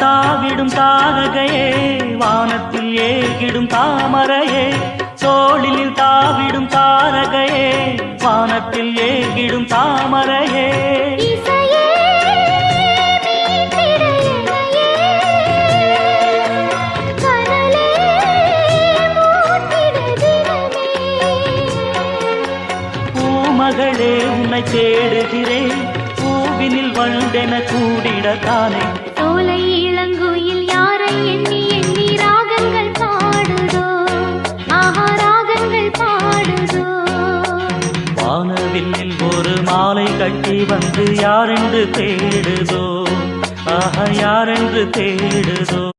தாவிடும் தாரகையே வானத்தில் ஏகிடும் தாமரையே. தோளினில் தாவிடும் தாரகையே வானத்தில் ஏகிடும் தாமரையே. பூமகளே உன்னை தேடுகிறேன். பூவினில் வண்டென கூடிடத்தானே. சோலை இளங்குயில் யாரை எண்ணி எண்ணி ராகங்கள் பாடுதோ? ஆஹா ராகங்கள் பாடுதோ? வானவில்லில் ஒரு மாலை கட்டி வந்து யாரென்று தேடுதோ? ஆஹா யாரென்று தேடுதோ?